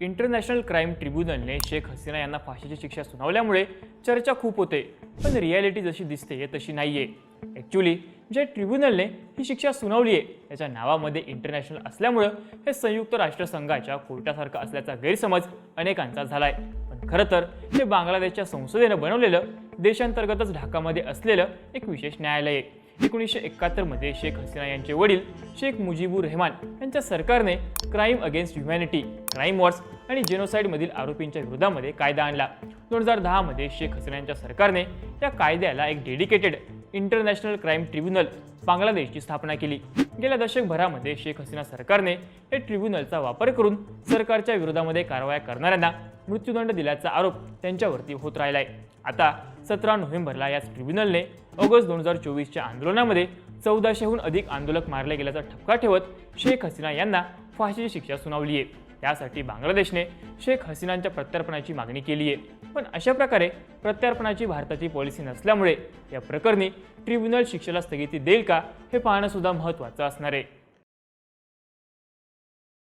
International crime ट्रिब्युनलने शेख हसीना यांना फाशीची शिक्षा सुनावल्यामुळे चर्चा खूप होते पण रियालिटी जशी दिसते तशी नाहीये. ॲक्च्युली ज्या ट्रिब्युनलने ही शिक्षा सुनावली आहे त्याच्या नावामध्ये इंटरनॅशनल असल्यामुळं हे संयुक्त राष्ट्रसंघाच्या कोर्टासारखं असल्याचा गैरसमज अनेकांचा झाला आहे पण खरं तर हे बांगलादेशच्या संसदेनं बनवलेलं देशांतर्गतच ढाकामध्ये असलेलं एक विशेष न्यायालय आहे. एकोणीसशे एकाहत्तरमध्ये शेख हसीना यांचे वडील शेख मुजीबुर रहमान यांच्या सरकारने crime against humanity crime wars आणि जेनोसाईडमधील आरोपींच्या विरोधामध्ये कायदा आणला. दोन हजार दहामध्ये शेख हसीना यांच्या सरकारने या कायद्याला एक डेडिकेटेड इंटरनॅशनल क्राईम ट्रिब्युनल बांगलादेशची स्थापना केली. गेल्या दशकभरामध्ये शेख हसीना सरकारने या ट्रिब्युनलचा वापर करून सरकारच्या विरोधामध्ये कारवाया करणाऱ्यांना मृत्यूदंड दिल्याचा आरोप त्यांच्यावरती होत राहिलाय. आता सतरा नोव्हेंबरला याच ट्रिब्युनलने ऑगस्ट दोन हजार चोवीसच्या आंदोलनामध्ये चौदाशेहून अधिक आंदोलक मारले गेल्याचा ठपका ठेवत शेख हसीना यांना फाशीची शिक्षा सुनावली आहे यासाठी बांगलादेशने शेख हसीनांच्या प्रत्यार्पणाची मागणी केली आहे पण अशा प्रकारे प्रत्यार्पणाची भारताची पॉलिसी नसल्यामुळे या प्रकरणी ट्रिब्युनल शिक्षेला स्थगिती देईल का हे पाहणंसुद्धा महत्त्वाचं असणार आहे.